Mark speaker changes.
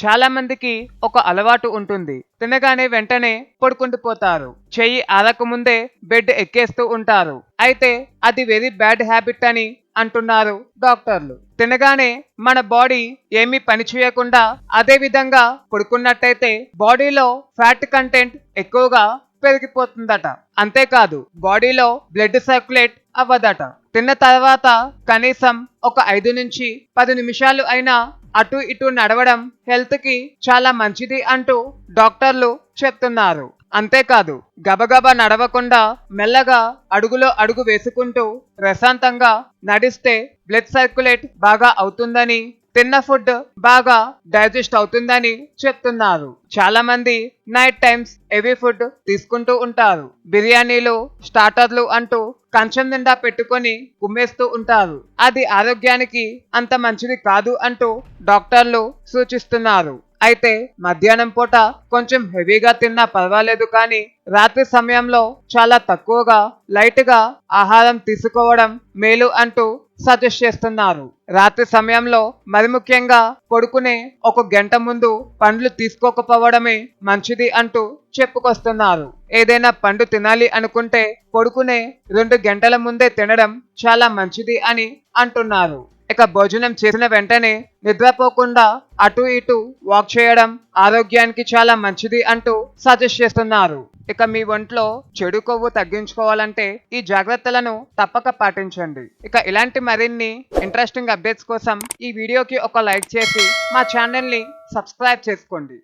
Speaker 1: చాలా మందికి ఒక అలవాటు ఉంటుంది. తినగానే వెంటనే పడుకుండిపోతారు చెయ్యి ఆరకముందే బెడ్ ఎక్కేస్తూ ఉంటారు. అయితే అది వెరీ బ్యాడ్ హ్యాబిట్ అని అంటున్నారు డాక్టర్లు. తినగానే మన బాడీ ఏమీ పని చేయకుండా అదే విధంగా పడుకున్నట్టయితే బాడీలో ఫ్యాట్ కంటెంట్ ఎక్కువగా పెరిగిపోతుందట. అంతేకాదు బాడీలో బ్లడ్ సర్క్యులేట్ అవ్వదట. తిన్న తర్వాత కనీసం ఒక ఐదు నుంచి పది నిమిషాలు అయినా అటు ఇటు నడవడం హెల్త్కి చాలా మంచిది అంటూ డాక్టర్లు చెప్తున్నారు. అంతేకాదు గబగబా నడవకుండా మెల్లగా అడుగులో అడుగు వేసుకుంటూ ప్రశాంతంగా నడిస్తే బ్లడ్ సర్క్యులేట్ బాగా అవుతుందని తిన్న ఫుడ్ బాగా డైజెస్ట్ అవుతుందని చెప్తున్నారు. చాలా మంది నైట్ టైమ్స్ హెవీ ఫుడ్ తీసుకుంటూ ఉంటారు. బిర్యానీలు స్టార్టర్లు అంటూ కంచం నిండా పెట్టుకొని కుమ్మేస్తూ ఉంటారు. అది ఆరోగ్యానికి అంత మంచిది కాదు అంటూ డాక్టర్లు సూచిస్తున్నారు. అయితే మధ్యాహ్నం పూట కొంచెం హెవీగా తిన్నా పర్వాలేదు కానీ రాత్రి సమయంలో చాలా తక్కువగా లైట్గా ఆహారం తీసుకోవడం మేలు అంటూ సజెస్ట్ చేస్తున్నారు. రాత్రి సమయంలో మరి ముఖ్యంగా పడుకునే ఒక గంట ముందు పండ్లు తీసుకోకపోవడమే మంచిది అంటూ చెప్పుకొస్తున్నారు. ఏదైనా పండు తినాలి అనుకుంటే పడుకునే రెండు గంటల ముందే తినడం చాలా మంచిది అని అంటున్నారు. ఇక భోజనం చేసిన వెంటనే నిద్రపోకుండా అటు ఇటు వాక్ చేయడం ఆరోగ్యానికి చాలా మంచిది అంటూ సజెస్ట్ చేస్తున్నారు. ఇక మీ ఒంట్లో చెడు కొవ్వు తగ్గించుకోవాలంటే ఈ జాగ్రత్తలను తప్పక పాటించండి. ఇక ఇలాంటి మరిన్ని ఇంట్రెస్టింగ్ అప్డేట్స్ కోసం ఈ వీడియోకి ఒక లైక్ చేసి మా ఛానల్ని సబ్స్క్రైబ్ చేసుకోండి.